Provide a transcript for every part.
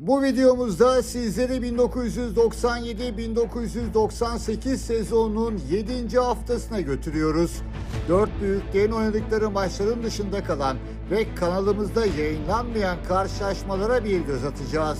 Bu videomuzda sizleri 1997-1998 sezonunun 7. haftasına götürüyoruz. Dört büyüklerin oynadıkları maçların dışında kalan ve kanalımızda yayınlanmayan karşılaşmalara bir göz atacağız.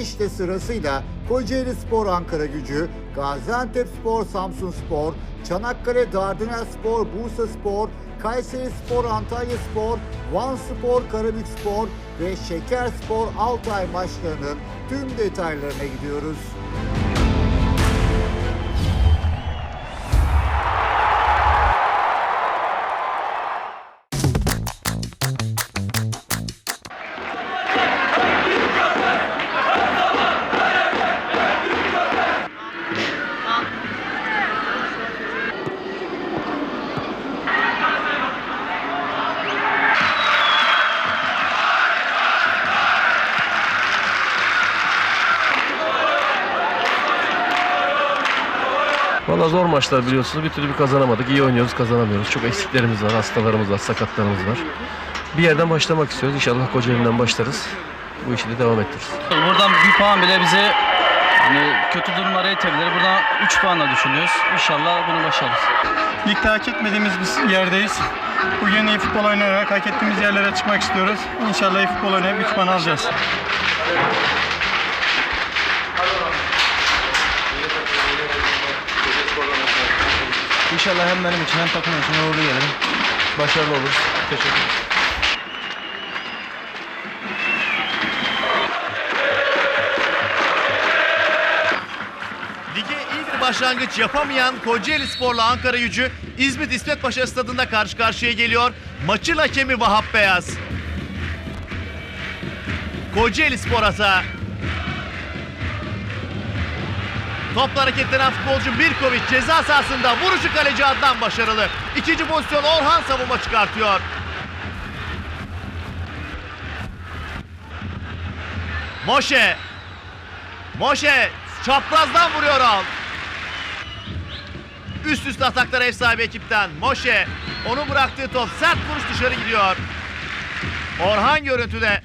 İşte sırasıyla Kocaeli Spor Ankara Gücü, Gaziantep Spor Samsun Spor, Çanakkale Dardanel Spor Bursa Spor, Kayseri Spor Antalya Spor, Van Spor Karabük Spor ve Şeker Spor Altay maçlarının tüm detaylarına gidiyoruz. Valla zor maçlar biliyorsunuz. Bir türlü bir kazanamadık. İyi oynuyoruz, kazanamıyoruz. Çok eksiklerimiz var, hastalarımız var, sakatlarımız var. Bir yerden başlamak istiyoruz. İnşallah Kocaeli'nden başlarız. Bu işi de devam ettiririz. Buradan bir puan bile bizi hani kötü durumlara itebilir. Buradan 3 puanla düşünüyoruz. İnşallah bunu başarırız. Ligde hak etmediğimiz bir yerdeyiz. Bugün iyi futbol oynayarak hak ettiğimiz yerlere çıkmak istiyoruz. İnşallah iyi futbol oynayıp 3 puan alacağız. İnşallah hem benim için hem takım için uğurlu gelirim. Başarılı oluruz. Teşekkür ederim. Başlangıç yapamayan Kocaeli Spor'la Ankara gücü İzmit İsmet Paşa stadında karşı karşıya geliyor. Maçın hakemi Vahap Beyaz. Kocaeli Spor hata. Topla hareketlenen futbolcu Birkovic ceza sahasında vuruşu kaleci Adnan başarılı. İkinci pozisyon Orhan savunma çıkartıyor. Moşe. Moşe çaprazdan vuruyor al. Üst üste ataklar ev sahibi ekipten. Moşe onu bıraktığı top sert vuruş dışarı gidiyor. Orhan görüntüde.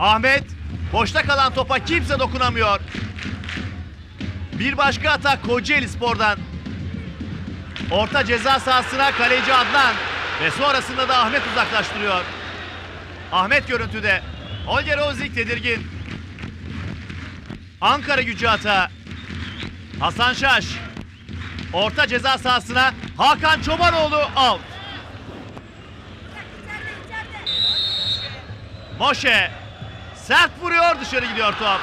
Ahmet boşta kalan topa kimse dokunamıyor. Bir başka atak Kocaeli Spor'dan. Orta ceza sahasına kaleci Adnan ve sonrasında da Ahmet uzaklaştırıyor. Ahmet görüntüde. Olger Ozik tedirgin. Ankara gücü hata. Hasan Şaş. Orta ceza sahasına Hakan Çobanoğlu out. Moşe. Sert vuruyor dışarı gidiyor top.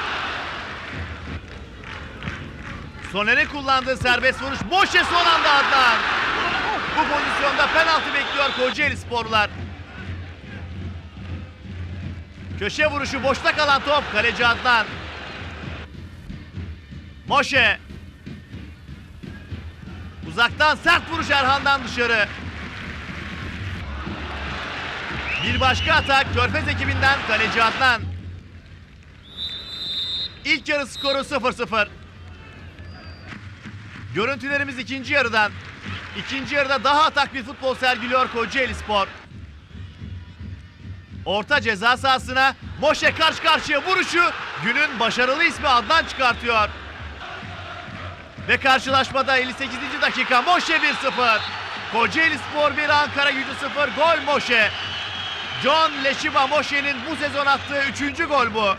Soner'e kullandığı serbest vuruş. Moşe son anda Adnan. Bu pozisyonda penaltı bekliyor Kocaeli sporlular. Köşe vuruşu boşta kalan top kaleci Adnan. Moşe. Uzaktan sert vuruş Erhan'dan dışarı. Bir başka atak Körfez ekibinden kaleci Adnan. İlk yarı skoru 0-0. Görüntülerimiz ikinci yarıdan. İkinci yarıda daha atak bir futbol sergiliyor Kocaeli Spor. Orta ceza sahasına Moşe karşı karşıya vuruşu günün başarılı ismi Adnan çıkartıyor. Ve karşılaşmada 58. dakika Moşe 1-0. Kocaeli Spor 1 Ankara gücü 0 gol Moşe. John Leşiba Moşe'nin bu sezon attığı 3. gol bu.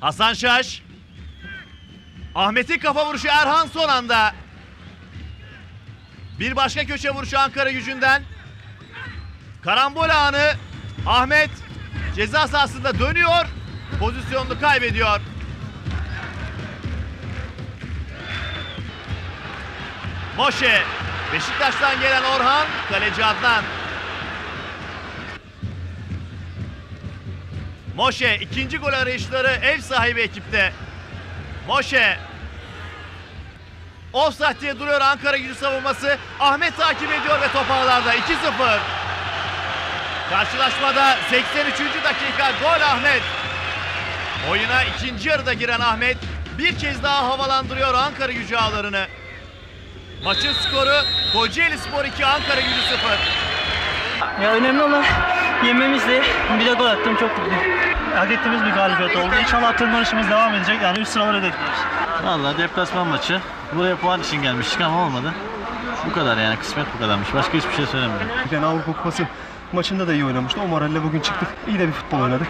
Hasan Şaş. Ahmet'in kafa vuruşu Erhan son anda. Bir başka köşe vuruşu Ankara gücünden. Karambol anı Ahmet ceza sahasında dönüyor. Pozisyonunu kaybediyor. Moşe. Beşiktaş'tan gelen Orhan. Kaleci Adnan. Moşe ikinci gol arayışları ev sahibi ekipte. Moşe. Offside diye duruyor Ankara gücü savunması. Ahmet takip ediyor ve top ağlarda 2-0. Karşılaşmada 83. dakika gol Ahmet. Oyuna ikinci yarıda giren Ahmet bir kez daha havalandırıyor Ankara gücü ağlarını. Maçın skoru Kocaeli Spor 2 Ankara gücü 0. Ya önemli olan Yememizle bir de gol attım çok mutluyum. Hak ettiğimiz bir galibiyet oldu. İnşallah tırmanışımız devam edecek. Yani üst sıraları hedefliyoruz. Valla deplasman maçı. Buraya puan için gelmiştik ama olmadı. Bu kadar yani kısmet bu kadarmış. Başka hiçbir şey söylemiyorum. Yani Avrupa Kupası maçında da iyi oynamıştı. O moralle bugün çıktık. İyi de bir futbol oynadık.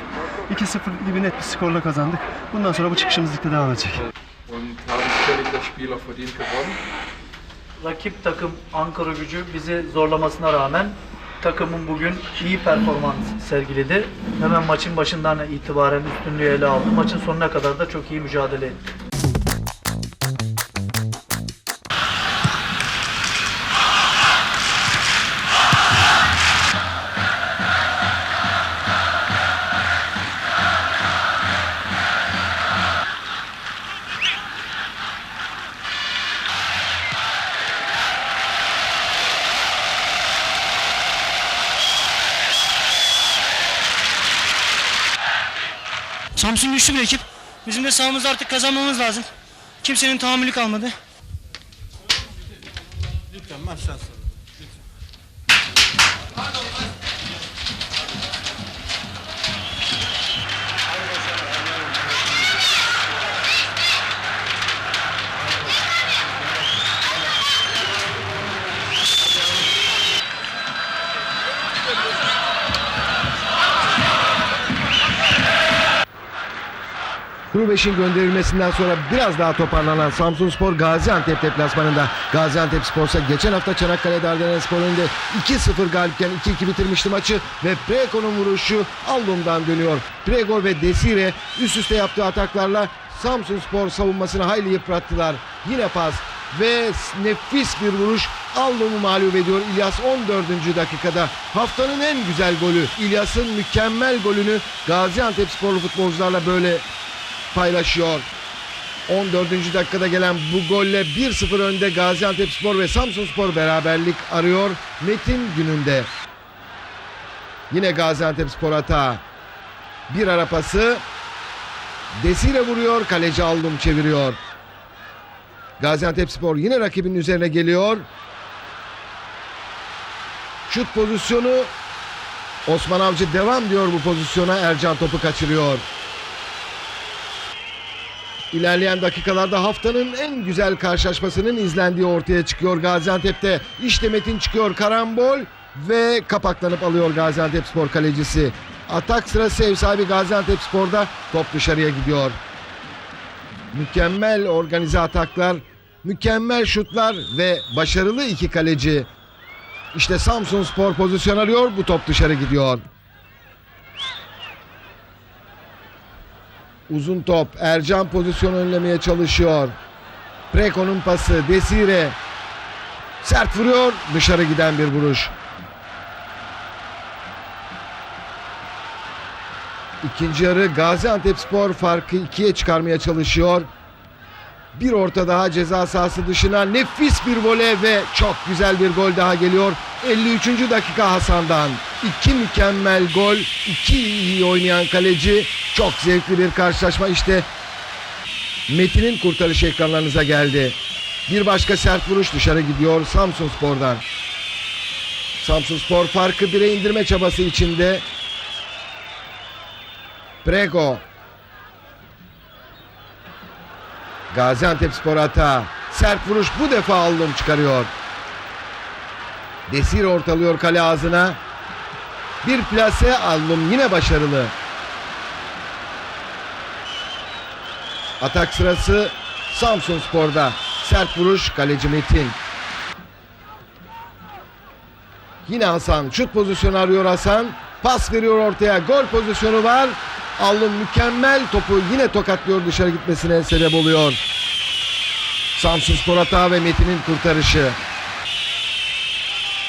2-0 gibi net bir skorla kazandık. Bundan sonra bu çıkışımız ligde devam edecek. Rakip takım Ankara gücü bizi zorlamasına rağmen takımın bugün iyi performans sergiledi. Hemen maçın başından itibaren üstünlüğü ele aldı. Maçın sonuna kadar da çok iyi mücadele etti. Güçlü bir ekip. Bizim de sahamızda artık kazanmamız lazım. Kimsenin tahammülü kalmadı. Hrubeş'in gönderilmesinden sonra biraz daha toparlanan Samsunspor Gaziantep deplasmanında. Gaziantep Spor ise geçen hafta Çanakkale Dardanelspor önünde 2-0 galipken 2-2 bitirmişti maçı ve Preko'nun vuruşu Allum'dan dönüyor. Prego ve Desire üst üste yaptığı ataklarla Samsunspor savunmasını hayli yıprattılar. Yine pas ve nefis bir vuruş Allum'u mağlup ediyor İlyas 14. dakikada. Haftanın en güzel golü. İlyas'ın mükemmel golünü Gaziantep sporlu futbolcularla böyle paylaşıyor. 14. dakikada gelen bu golle 1-0 önde Gaziantepspor ve Samsunspor beraberlik arıyor Metin gününde. Yine Gaziantepspor hata. Bir ara pası. Desire vuruyor, kaleci Allum çeviriyor. Gaziantepspor yine rakibinin üzerine geliyor. Şut pozisyonu Osman Avcı devam diyor bu pozisyona. Ercan topu kaçırıyor. İlerleyen dakikalarda haftanın en güzel karşılaşmasının izlendiği ortaya çıkıyor Gaziantep'te. İşte Metin çıkıyor karambol ve kapaklanıp alıyor Gaziantepspor kalecisi. Atak sırası ev sahibi Gaziantepspor'da top dışarıya gidiyor. Mükemmel organize ataklar, mükemmel şutlar ve başarılı iki kaleci. İşte Samsun Spor pozisyon arıyor bu top dışarı gidiyor. Uzun top. Ercan pozisyonu önlemeye çalışıyor. Preko'nun pası. Desire. Sert vuruyor. Dışarı giden bir vuruş. İkinci yarı Gaziantepspor farkı ikiye çıkarmaya çalışıyor. Bir orta daha ceza sahası dışına nefis bir voley ve çok güzel bir gol daha geliyor. 53. dakika Hasan'dan. İki mükemmel gol, iki iyi oynayan kaleci. Çok zevkli bir karşılaşma işte. Metin'in kurtarışı ekranlarınıza geldi. Bir başka sert vuruş dışarı gidiyor Samsun Spor'dan. Samsun Spor farkı bire indirme çabası içinde. Prego. Gaziantep Spor hata. Sert vuruş bu defa Allum çıkarıyor. Desir ortalıyor kale ağzına. Bir plase Allum yine başarılı. Atak sırası Samsun Spor'da. Sert vuruş kaleci Metin. Yine Hasan şut pozisyonu arıyor Hasan. Pas veriyor ortaya. Gol pozisyonu var. Allum mükemmel topu yine tokatlıyor dışarı gitmesine sebep oluyor. Samsun Spor hata ve Metin'in kurtarışı.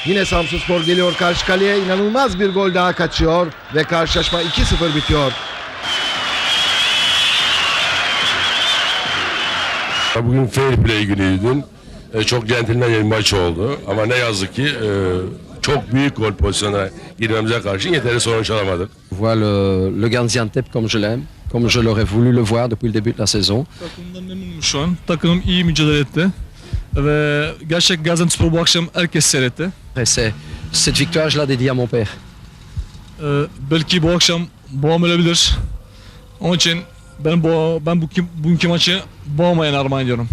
Yine Samsun Spor geliyor karşı kaleye. inanılmaz bir gol daha kaçıyor ve karşılaşma 2-0 bitiyor. Bugün fair play günüydü. E, çok centilmen bir maç oldu. Ama ne yazık ki e, çok büyük gol pozisyonuna girmemize karşı yeteri sonuç alamadık. Voilà le, le Gaziantep comme je l'aime, comme je l'aurais voulu le voir depuis le début de la saison. Takımdan memnunum şu an. Takımım iyi mücadele etti. Ve gerçek Gaziantepspor bu akşam herkes seyretti. Et c'est, cette victoire, je la dédie à mon père. Ee, belki bu akşam boğam ölebilir. Onun için ben bu ben bu bugünkü maçı boğmayan armağan ediyorum.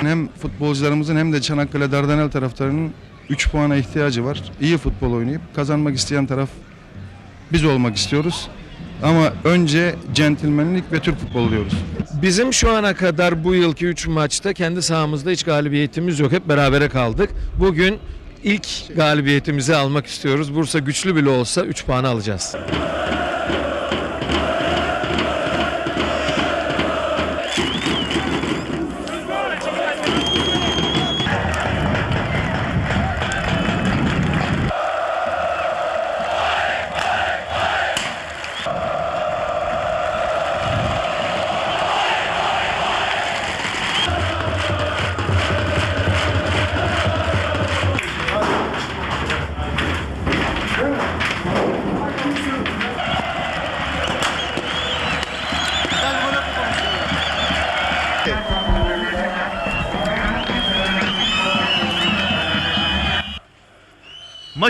Hem futbolcularımızın hem de Çanakkale Dardanel taraftarının 3 puana ihtiyacı var. İyi futbol oynayıp kazanmak isteyen taraf biz olmak istiyoruz. Ama önce centilmenlik ve Türk futbolu diyoruz. Bizim şu ana kadar bu yılki 3 maçta kendi sahamızda hiç galibiyetimiz yok. Hep berabere kaldık. Bugün ilk galibiyetimizi almak istiyoruz. Bursa güçlü bile olsa 3 puanı alacağız.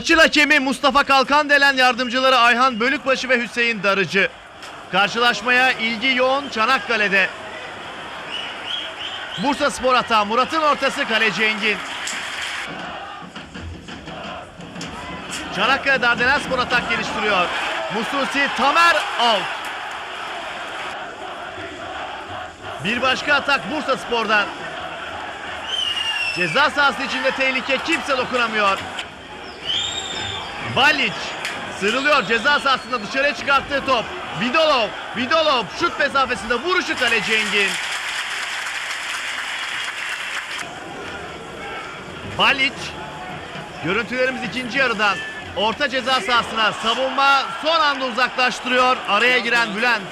Maçın hakemi Mustafa Kalkan delen yardımcıları Ayhan Bölükbaşı ve Hüseyin Darıcı. Karşılaşmaya ilgi yoğun Çanakkale'de. Bursa Spor hata Murat'ın ortası kaleci Engin. Çanakkale Dardanel Spor atak geliştiriyor. Mususi Tamer out. Bir başka atak Bursa Spor'dan. Ceza sahası içinde tehlike kimse dokunamıyor. Balic sırılıyor ceza sahasında dışarıya çıkarttığı top. Vidolov, Vidolov şut mesafesinde vuruşu kaleci Engin. Balic görüntülerimiz ikinci yarıdan orta ceza sahasına savunma son anda uzaklaştırıyor araya giren Bülent.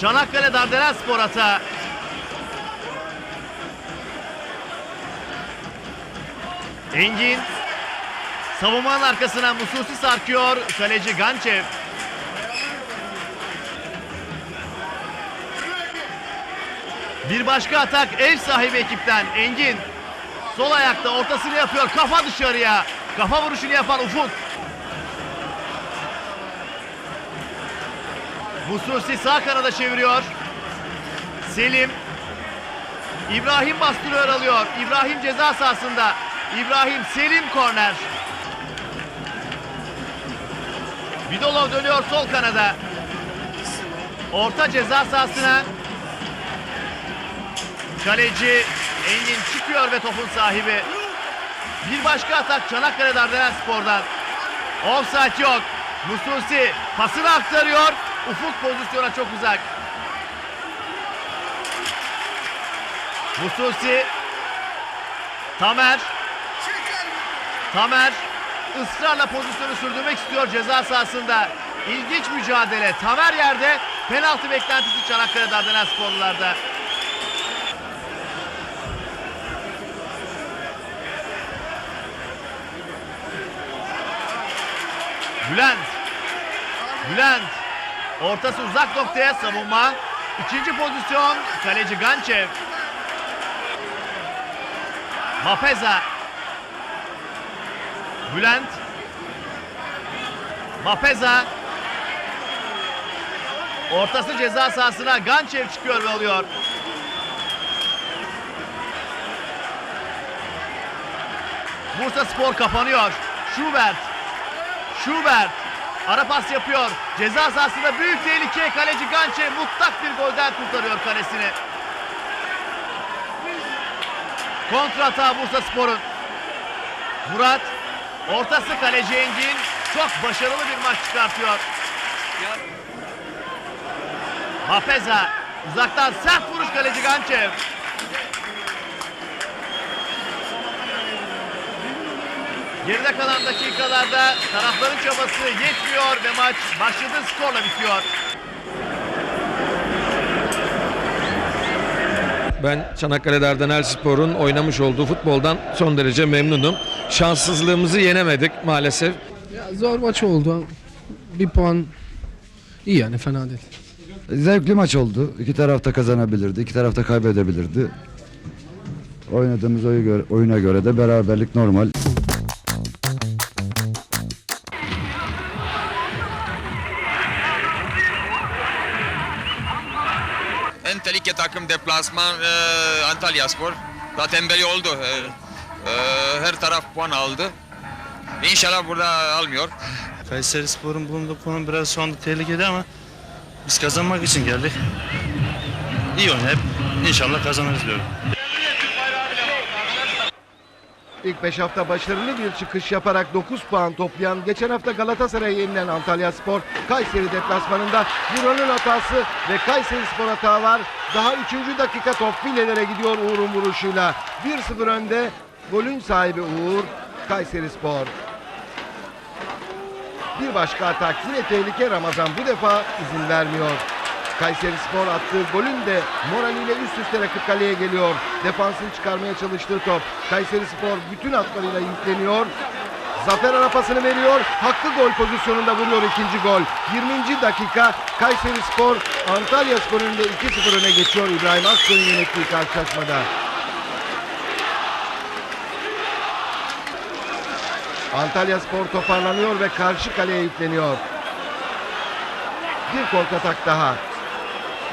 Çanakkale Dardanel Spor hata. Engin Savunmanın arkasına Mususi sarkıyor. Kaleci Gançev. Bir başka atak ev sahibi ekipten Engin. Sol ayakta ortasını yapıyor. Kafa dışarıya. Kafa vuruşunu yapan Ufuk. Mususi sağ kanada çeviriyor. Selim. İbrahim bastırıyor alıyor. İbrahim ceza sahasında. İbrahim Selim korner. Vidolov dönüyor sol kanada. Orta ceza sahasına. Kaleci Engin çıkıyor ve topun sahibi. Bir başka atak Çanakkale Dardanel Spor'dan. Offside yok. Mususi pasını aktarıyor. Ufuk pozisyona çok uzak. Mususi. Tamer. Tamer ısrarla pozisyonu sürdürmek istiyor ceza sahasında. İlginç mücadele. Tamer yerde penaltı beklentisi Çanakkale Dardanel sporlularda. Bülent. Bülent. Ortası uzak noktaya savunma. İkinci pozisyon kaleci Gançev. Mapeza. Bülent. Mapeza. Ortası ceza sahasına Gançev çıkıyor ve alıyor. Bursa Spor kapanıyor. Schubert. Schubert. Ara pas yapıyor. Ceza sahasında büyük tehlike. Kaleci Gançev mutlak bir golden kurtarıyor kalesini. Kontrata Bursa Spor'un. Murat Ortası kaleci Engin çok başarılı bir maç çıkartıyor. Mapeza uzaktan sert vuruş kaleci Gançev. Geride kalan dakikalarda tarafların çabası yetmiyor ve maç başladığı skorla bitiyor. Ben Çanakkale Dardanel Spor'un oynamış olduğu futboldan son derece memnunum. Şanssızlığımızı yenemedik maalesef. Ya zor maç oldu. Bir puan iyi yani fena değil. Zevkli maç oldu. İki tarafta kazanabilirdi, iki tarafta kaybedebilirdi. Oynadığımız oyuna göre de beraberlik normal. Deplasman e, Antalya Spor. Zaten belli oldu. E, e, her taraf puan aldı. İnşallah burada almıyor. Kayseri Spor'un bulunduğu konum biraz şu anda tehlikede ama biz kazanmak için geldik. İyi oynayıp inşallah kazanırız diyorum. İlk 5 hafta başarılı bir çıkış yaparak 9 puan toplayan geçen hafta Galatasaray'a yenilen Antalya Spor Kayseri deplasmanında Buranın hatası ve Kayseri Spor hata var. Daha 3. dakika top filelere gidiyor Uğur'un vuruşuyla. 1-0 önde golün sahibi Uğur Kayseri Spor. Bir başka atak yine tehlike Ramazan bu defa izin vermiyor. Kayseri Spor attığı golün de moraliyle üst üste rakip kaleye geliyor. Defansın çıkarmaya çalıştığı top. Kayseri Spor bütün hatlarıyla yükleniyor. Zafer arapasını veriyor. Haklı gol pozisyonunda vuruyor ikinci gol. 20. dakika Kayseri Spor Antalya Spor önünde 2-0 öne geçiyor İbrahim Aksoy'un yönettiği karşılaşmada. Antalya Spor toparlanıyor ve karşı kaleye yükleniyor. Bir kontratak daha.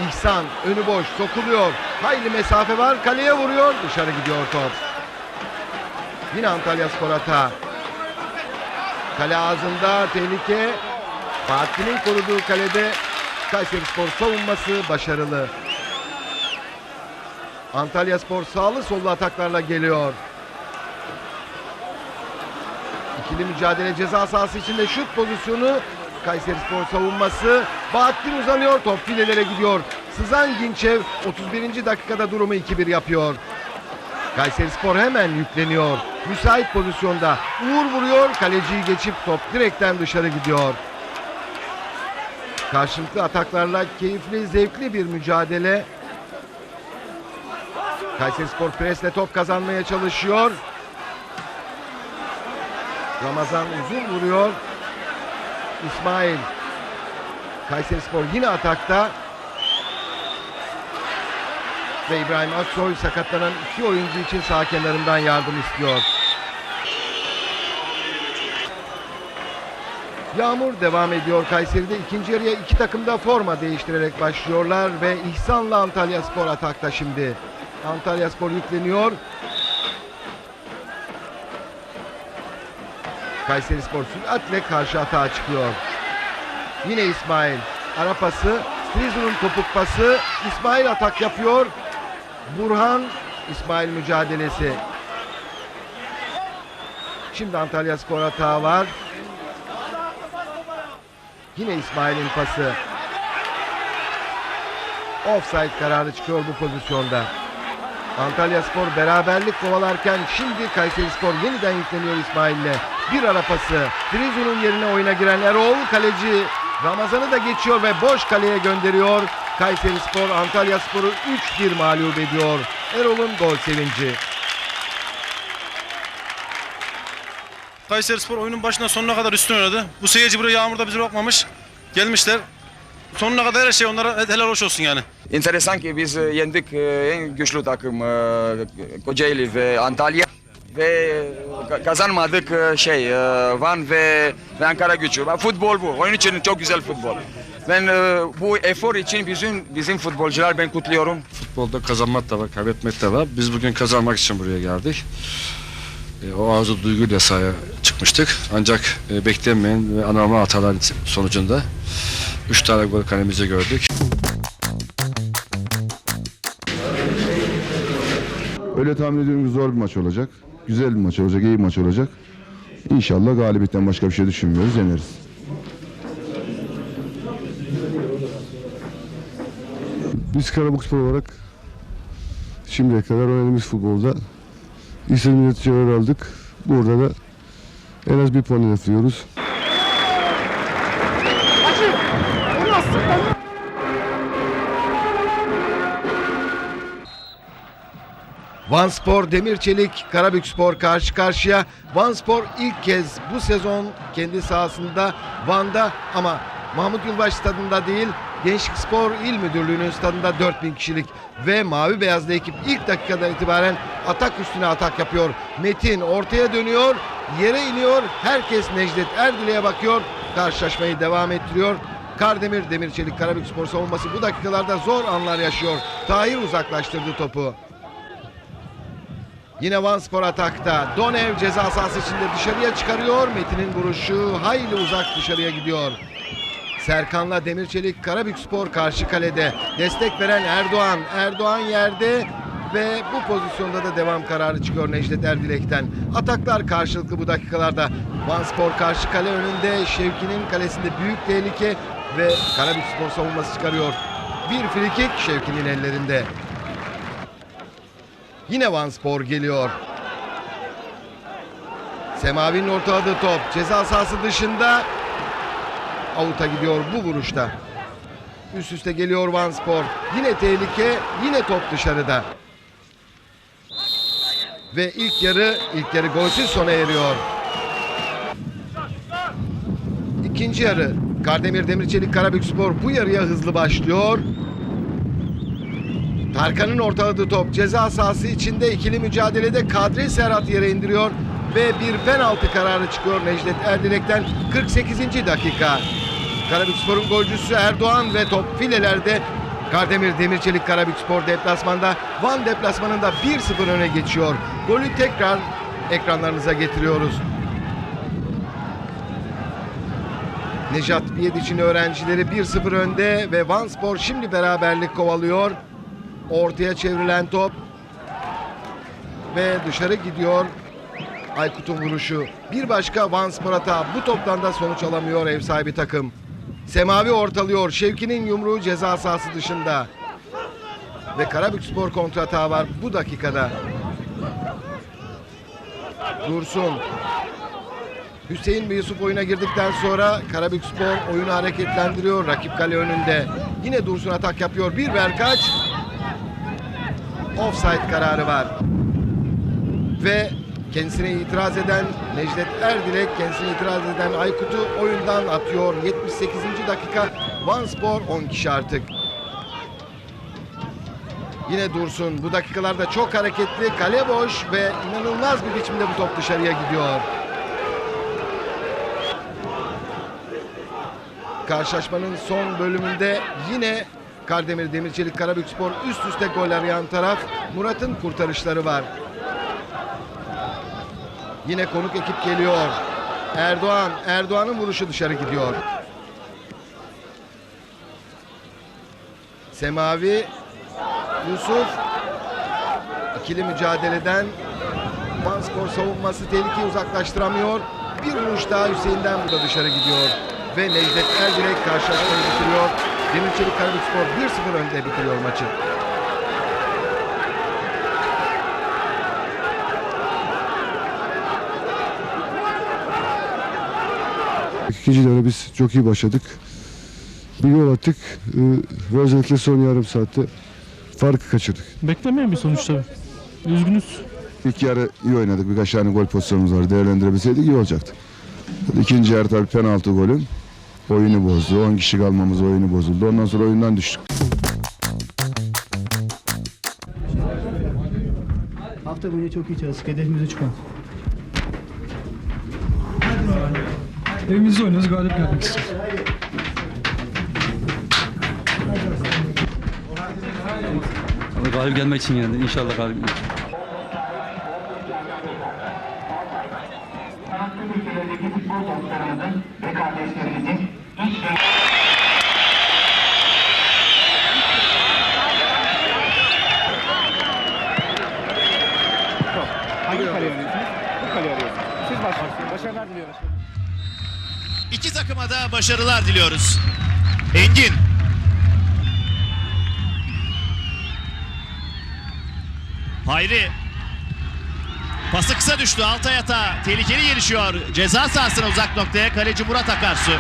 İhsan önü boş sokuluyor. Hayli mesafe var. Kaleye vuruyor. Dışarı gidiyor top. Yine Antalya Spor hata. Kale ağzında tehlike. Fatih'in koruduğu kalede Kayseri Spor savunması başarılı. Antalya Spor sağlı sollu ataklarla geliyor. İkili mücadele ceza sahası içinde şut pozisyonu. Kayseri Spor savunması. Bahattin uzanıyor. Top filelere gidiyor. Sızan Ginçev 31. dakikada durumu 2-1 yapıyor. Kayseri Spor hemen yükleniyor. Müsait pozisyonda. Uğur vuruyor. Kaleciyi geçip top direkten dışarı gidiyor. Karşılıklı ataklarla keyifli, zevkli bir mücadele. Kayseri Spor presle top kazanmaya çalışıyor. Ramazan uzun vuruyor. İsmail. Kayseri Spor yine atakta. Ve İbrahim Aksoy sakatlanan iki oyuncu için sağ kenarından yardım istiyor. Yağmur devam ediyor Kayseri'de. ikinci yarıya iki takım da forma değiştirerek başlıyorlar ve İhsan'la Antalya Spor atakta şimdi. Antalya Spor yükleniyor. Kayseri Spor süratle karşı atağa çıkıyor. Yine İsmail. Ara pası. Strizu'nun topuk pası. İsmail atak yapıyor. Burhan İsmail mücadelesi. Şimdi Antalya Spor hata var. Yine İsmail'in pası. Offside kararı çıkıyor bu pozisyonda. Antalya Spor beraberlik kovalarken şimdi Kayseri Spor yeniden yükleniyor İsmail'le. Bir ara pası. Trizu'nun yerine oyuna giren Erol kaleci Ramazan'ı da geçiyor ve boş kaleye gönderiyor. Kayseri Spor Antalya Spor'u 3-1 mağlup ediyor. Erol'un gol sevinci. Kayseri Spor oyunun başından sonuna kadar üstün oynadı. Bu seyirci buraya yağmurda bizi bırakmamış. Gelmişler. Sonuna kadar her şey onlara helal hoş olsun yani. Enteresan ki biz e, yendik e, en güçlü takım e, Kocaeli ve Antalya ve ka- kazanmadık şey Van ve, ve Ankara gücü. Futbol bu. Oyun için çok güzel futbol. Ben e, bu efor için bizim bizim futbolcular ben kutluyorum. Futbolda kazanmak da var, kaybetmek de var. Biz bugün kazanmak için buraya geldik. E, o arzu duyguyla sahaya çıkmıştık. Ancak e, beklenmeyen ve anormal hatalar sonucunda 3 tane gol kalemizi gördük. Öyle tahmin ediyorum ki zor bir maç olacak. Güzel bir maç olacak, iyi bir maç olacak. İnşallah galibiyetten başka bir şey düşünmüyoruz, yeneriz. Biz Karabukspor olarak şimdiye kadar oynadığımız futbolda istediğimiz neticeler aldık. Burada da en az bir puan hedefliyoruz. Van Spor, Demir Çelik, Karabük Spor karşı karşıya. Van Spor ilk kez bu sezon kendi sahasında Van'da ama Mahmut Yılbaş stadında değil Gençlik Spor İl Müdürlüğü'nün stadında 4000 kişilik ve mavi beyazlı ekip ilk dakikadan itibaren atak üstüne atak yapıyor. Metin ortaya dönüyor, yere iniyor. Herkes Necdet Erdil'e bakıyor. Karşılaşmayı devam ettiriyor. Kardemir, Demirçelik, Karabük Spor savunması bu dakikalarda zor anlar yaşıyor. Tahir uzaklaştırdı topu. Yine Van Spor atakta. Donev ceza sahası içinde dışarıya çıkarıyor. Metin'in vuruşu hayli uzak dışarıya gidiyor. Serkan'la Demirçelik Karabük Spor karşı kalede. Destek veren Erdoğan. Erdoğan yerde ve bu pozisyonda da devam kararı çıkıyor Necdet Erdilek'ten. Ataklar karşılıklı bu dakikalarda. Van Spor karşı kale önünde. Şevki'nin kalesinde büyük tehlike ve Karabük Spor savunması çıkarıyor. Bir frikik Şevki'nin ellerinde. Yine Van Spor geliyor. Semavi'nin ortaladığı top ceza sahası dışında avuta gidiyor bu vuruşta. Üst üste geliyor Van Spor. Yine tehlike, yine top dışarıda. Ve ilk yarı, ilk yarı golsüz sona eriyor. İkinci yarı Kardemir Demirçelik Karabük Spor bu yarıya hızlı başlıyor. Tarkan'ın ortaladığı top ceza sahası içinde ikili mücadelede Kadri Serhat yere indiriyor ve bir penaltı kararı çıkıyor Necdet Erdilek'ten 48. dakika. Karabükspor'un golcüsü Erdoğan ve top filelerde Kardemir Demirçelik Karabükspor deplasmanda Van deplasmanında 1-0 öne geçiyor. Golü tekrar ekranlarınıza getiriyoruz. Nejat Biyediç'in öğrencileri 1-0 önde ve Van Spor şimdi beraberlik kovalıyor. Ortaya çevrilen top ve dışarı gidiyor. Aykut'un vuruşu. Bir başka Van Spor hata. Bu toptan da sonuç alamıyor ev sahibi takım. Semavi ortalıyor. Şevki'nin yumruğu ceza sahası dışında. Ve Karabük Spor kontra hata var bu dakikada. Dursun. Hüseyin ve Yusuf oyuna girdikten sonra Karabük Spor oyunu hareketlendiriyor. Rakip kale önünde. Yine Dursun atak yapıyor. Bir verkaç. Offside kararı var. Ve kendisine itiraz eden Necdet Erdilek, kendisine itiraz eden Aykut'u oyundan atıyor. 78. dakika Van Spor 10 kişi artık. Yine Dursun bu dakikalarda çok hareketli, kale boş ve inanılmaz bir biçimde bu top dışarıya gidiyor. Karşılaşmanın son bölümünde yine Kardemir Demirçelik Karabükspor üst üste gol arayan taraf Murat'ın kurtarışları var. Yine konuk ekip geliyor. Erdoğan, Erdoğan'ın vuruşu dışarı gidiyor. Semavi, Yusuf ikili mücadeleden Vanspor savunması tehlikeyi uzaklaştıramıyor. Bir vuruş daha Hüseyin'den bu da dışarı gidiyor. Ve Necdet Erdirek karşılaşmayı bitiriyor. Demirçelik Karabükspor 1-0 önde bitiriyor maçı. İkinci yarı biz çok iyi başladık. Bir gol attık e, ve özellikle son yarım saatte farkı kaçırdık. Beklemeyen bir sonuç tabii. Üzgünüz. İlk yarı iyi oynadık. Birkaç tane gol pozisyonumuz var. Değerlendirebilseydik iyi olacaktı. İkinci yarı tabii penaltı golün oyunu bozdu. 10 kişi kalmamız oyunu bozuldu. Ondan sonra oyundan düştük. Hafta boyunca çok iyi çalıştık. Hedefimize çıkalım. Evimizde oynuyoruz, galip gelmek istiyoruz. Galip gelmek için geldi. İnşallah galip Hangi kaleyi arıyorsunuz? Bu kaleyi arıyorsunuz. Siz başlıyorsunuz. Başarılar diliyoruz. İki takıma da başarılar diliyoruz. Engin. Hayri. Pası kısa düştü. Altay Ata tehlikeli gelişiyor. Ceza sahasına uzak noktaya kaleci Murat Akarsu.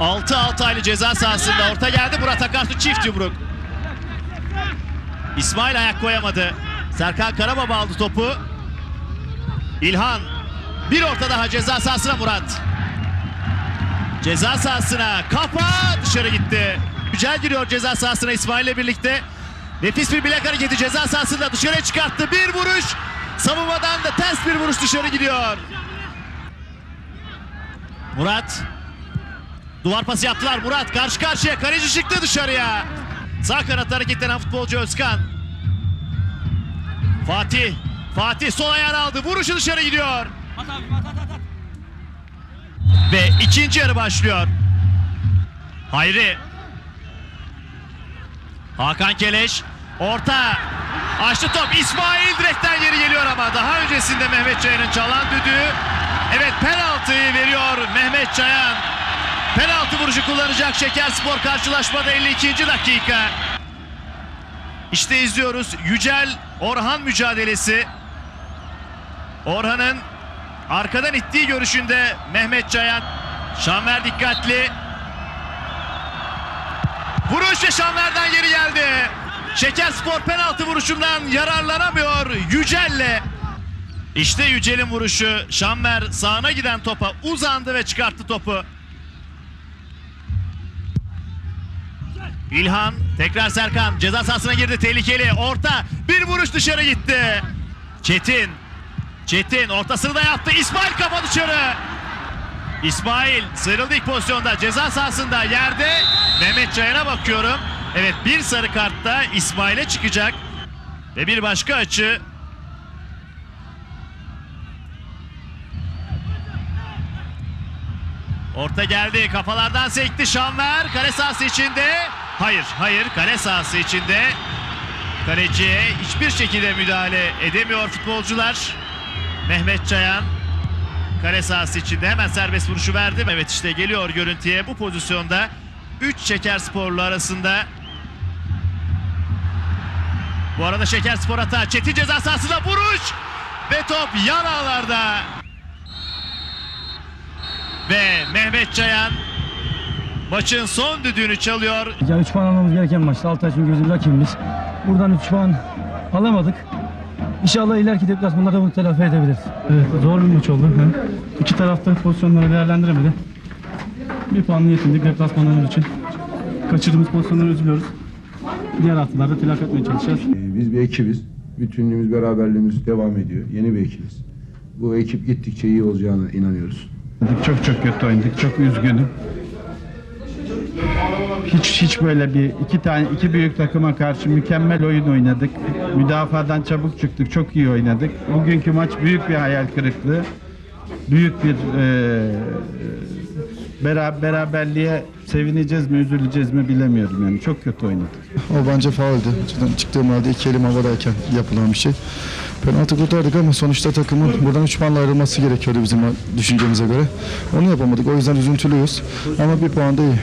6 Altaylı ceza sahasında orta geldi. Murat Akarsu çift yumruk. İsmail ayak koyamadı. Serkan Karababa aldı topu. İlhan. Bir orta daha ceza sahasına Murat. Ceza sahasına kafa dışarı gitti. Yücel giriyor ceza sahasına İsmail ile birlikte. Nefis bir bilek hareketi ceza sahasında dışarı çıkarttı. Bir vuruş. Savunmadan da ters bir vuruş dışarı gidiyor. Murat. Duvar pası yaptılar. Murat karşı karşıya. Kaleci çıktı dışarıya. Sağ kanat hareketlenen futbolcu Özkan. Fatih. Fatih sol ayağını aldı. Vuruşu dışarı gidiyor. Ve ikinci yarı başlıyor. Hayri. Hakan Keleş. Orta. Açtı top. İsmail direkten geri geliyor ama daha öncesinde Mehmet Çayan'ın çalan düdüğü. Evet penaltıyı veriyor Mehmet Çayan. Penaltı vuruşu kullanacak Şekerspor karşılaşmada 52. dakika. İşte izliyoruz Yücel Orhan mücadelesi. Orhan'ın arkadan ittiği görüşünde Mehmet Çayan. Şanver dikkatli. Vuruş ve Şanver'den geri geldi. Şekerspor penaltı vuruşundan yararlanamıyor Yücel'le. İşte Yücel'in vuruşu. Şanver sağına giden topa uzandı ve çıkarttı topu. İlhan tekrar Serkan ceza sahasına girdi tehlikeli orta bir vuruş dışarı gitti. Çetin Çetin ortasını da yaptı İsmail kafa dışarı. İsmail sıyrıldı ilk pozisyonda ceza sahasında yerde Mehmet Çayan'a bakıyorum. Evet bir sarı kartta İsmail'e çıkacak ve bir başka açı Orta geldi. Kafalardan sekti Şanver. Kale sahası içinde. Hayır, hayır. Kale sahası içinde. Kaleciye hiçbir şekilde müdahale edemiyor futbolcular. Mehmet Çayan kale sahası içinde hemen serbest vuruşu verdi. Evet işte geliyor görüntüye bu pozisyonda 3 Şeker Sporlu arasında. Bu arada Şeker Spor hata. Çetin ceza sahasında vuruş ve top yan ağlarda. Ve Mehmet Çayan maçın son düdüğünü çalıyor. Ya 3 puan almamız gereken maçtı. Altayş'ın gözünde rakibimiz. Buradan 3 puan alamadık. İnşallah ileriki deplasmanlarda bunu telafi edebiliriz. Evet, zor bir maç oldu. İki tarafta pozisyonları değerlendiremedi. Bir puanla yetindik deplasmanlarımız için. Kaçırdığımız pozisyonları üzülüyoruz. Diğer haftalarda telafi etmeye çalışacağız. Biz bir ekibiz. Bütünlüğümüz, beraberliğimiz devam ediyor. Yeni bir ekibiz. Bu ekip gittikçe iyi olacağına inanıyoruz. Çok çok kötü oynadık. Çok üzgünüm. Hiç hiç böyle bir iki tane iki büyük takıma karşı mükemmel oyun oynadık. Müdafadan çabuk çıktık. Çok iyi oynadık. Bugünkü maç büyük bir hayal kırıklığı. Büyük bir e, bera- beraberliğe sevineceğiz mi, üzüleceğiz mi bilemiyorum yani. Çok kötü oynadık. O bence fauldü. Çıktığım halde iki elim havadayken yapılan bir şey. Penaltı kurtardık ama sonuçta takımın buradan 3 puanla ayrılması gerekiyordu bizim düşüncemize göre. Onu yapamadık. O yüzden üzüntülüyüz. Ama bir puan da iyi.